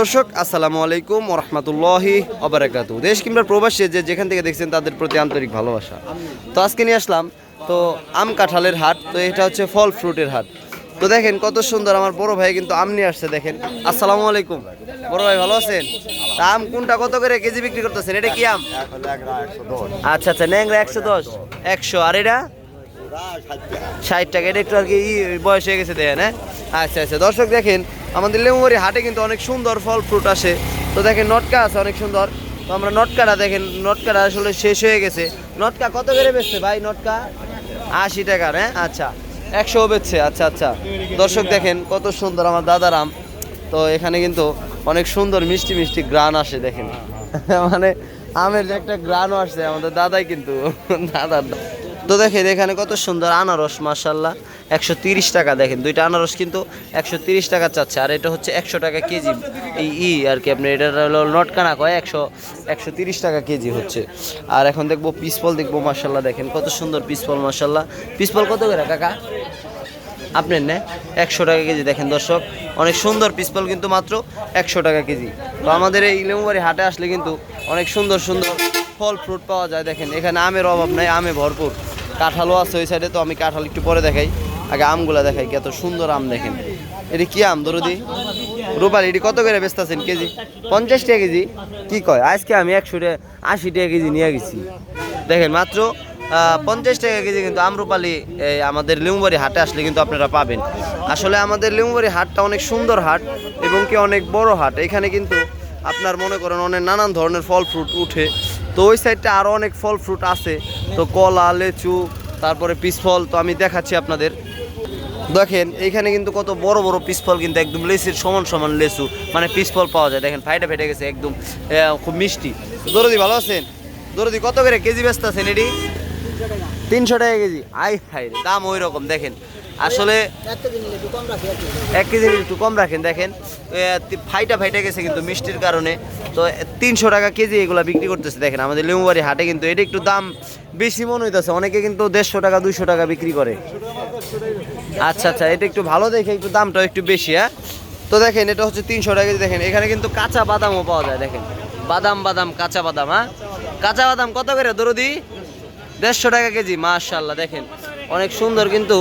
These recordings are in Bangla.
দর্শক, আসসালামু আলাইকুম ওরহমতুল্লাহি অবরাকাতু দেশ কিংবা প্রবাসী যে যেখান থেকে দেখছেন তাদের প্রতি আন্তরিক ভালোবাসা। তো আজকে নিয়ে আসলাম, তো আম কাঁঠালের হাট, তো এটা হচ্ছে ফল ফ্রুটের হাট। তো দেখেন কত সুন্দর, আমার বড় ভাই কিন্তু আম নিয়ে আসছে, দেখেন। আসসালামু আলাইকুম। বড় ভাই, ভালো আছেন? আম কোনটা, কত করে কেজি বিক্রি করতেছেন? এটা কি আম? আচ্ছা আচ্ছা ন্যাংরা একশো দশ। একশো, আর এটা? ষাট টাকা। এটা একটু আর কি বয়স হয়ে গেছে দেখেন হ্যাঁ? আচ্ছা আচ্ছা দর্শক দেখেন আমাদের লেমুবাড়ি হাটে কিন্তু অনেক সুন্দর ফল ফ্রুট আসে। তো দেখেন নটকা আছে, অনেক সুন্দর। তো আমরা নটকাটা দেখেন, নটকাটা আসলে শেষ হয়ে গেছে। নটকা কত করে বেচছে ভাই নটকা? আশি টাকার হ্যাঁ? আচ্ছা একশো বেচছে আচ্ছা আচ্ছা। দর্শক দেখেন কত সুন্দর আমার দাদার আম তো এখানে কিন্তু অনেক সুন্দর মিষ্টি মিষ্টি গ্রান আসে, দেখেন। মানে আমের যে একটা গ্রানও আসছে আমাদের দাদাই কিন্তু, দাদার তো দেখেন এখানে কত সুন্দর আনারস মার্শাল্লাহ একশো তিরিশ টাকা দেখেন। দুইটা আনারস কিন্তু একশো তিরিশ টাকা চাচ্ছে। আর এটা হচ্ছে একশো টাকা কেজি। এই ই আর কি আপনি, এটা হলো নটকানা কয়? একশো একশো তিরিশ টাকা কেজি হচ্ছে। আর এখন দেখব পিসফল দেখব মার্শাল্লাহ দেখেন কত সুন্দর পিসফল মার্শাল্লাহ পিসফল কত করে কাকা? আপনার নে একশো টাকা কেজি। দেখেন দর্শক, অনেক সুন্দর পিসফল কিন্তু মাত্র একশো টাকা কেজি। তো আমাদের এই লেমুবাড়ি হাটে আসলে কিন্তু অনেক সুন্দর সুন্দর ফল, ফ্রুট পাওয়া যায়। দেখেন, এখানে আমের অভাব নাই, আমে ভরপুর। কাঁঠালও আছে ওই সাইডে তো আমি কাঁঠাল একটু পরে দেখাই। আগে আমগুলা দেখাই কত সুন্দর আম দেখেন। এটি কি আম, দরদি? রূপালি, এটি কত করে বেচতেছেন কেজি? পঞ্চাশ টাকা কেজি? কি কয়? আজকে আমি একশো টাকা, আশি টাকা কেজি নিয়ে গেছি। দেখেন মাত্র পঞ্চাশ টাকা কেজি কিন্তু আমরুপালি এই আমাদের লিমুবাড়ি হাটে আসলে কিন্তু আপনারা পাবেন। আসলে আমাদের লিমুবাড়ি হাটটা অনেক সুন্দর হাট এবং কি অনেক বড় হাট। এখানে কিন্তু আপনার মনে করেন অনেক নানান ধরনের ফল ফ্রুট উঠে। তো ওই সাইডটা আরও অনেক ফল ফ্রুট আছে। তো কলা, লেচু, তারপরে পিসফল তো আমি দেখাচ্ছি আপনাদের। দেখেন, এইখানে কিন্তু কত বড় বড় পিসফল কিন্তু একদম লেসির সমান সমান লেচু মানে পিসফল পাওয়া যায়। দেখেন, ফাইটা ফেটে গেছে, একদম খুব মিষ্টি। দরদি, ভালো আছেন? দরদি, কত করে কেজি ব্যস্ত আছেন এটি? তিনশো টাকা কেজি। আই হাই দাম ওই রকম, দেখেন। আসলে এক কেজি একটু কম রাখেন, দেখেন। ফাইটা ফাইটা গেছে কিন্তু মিষ্টির কারণে। তো তিনশো টাকা কেজি এগুলা বিক্রি করতেছে, দেখেন, আমাদের লেমুবাড়ি হাটে কিন্তু এটা একটু দাম বেশি মনে হইতেছে। অনেকে কিন্তু দেড়শো টাকা, দুইশো টাকা বিক্রি করে। আচ্ছা আচ্ছা এটা একটু ভালো দেখে একটু দামটা একটু বেশি হ্যাঁ? তো দেখেন, এটা হচ্ছে তিনশো টাকা কেজি, দেখেন। এখানে কিন্তু কাঁচা বাদামও পাওয়া যায়, দেখেন। বাদাম বাদাম, কাঁচা বাদাম হ্যাঁ? কাঁচা বাদাম কত করে, দরদি? দেড়শো টাকা কেজি মাশাল্লাহ দেখেন। অনেক সুন্দর কিন্তু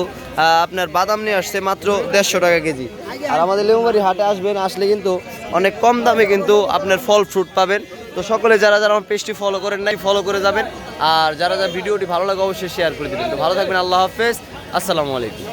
আপনার বাদাম নিয়ে আসছে মাত্র দেড়শো টাকা কেজি। আর আমাদের লেবুবাড়ি হাটে আসবেন, আসলে কিন্তু অনেক কম দামে কিন্তু আপনার ফল ফ্রুট পাবেন। তো সকলে যারা যারা আমার পেজটি ফলো করেন নাই ফলো করে যাবেন। আর যারা যারা ভিডিওটি ভালো লাগে, অবশ্যই শেয়ার করে দেবেন। তো ভালো থাকবেন, আল্লাহ হাফেজ। আসসালামু আলাইকুম।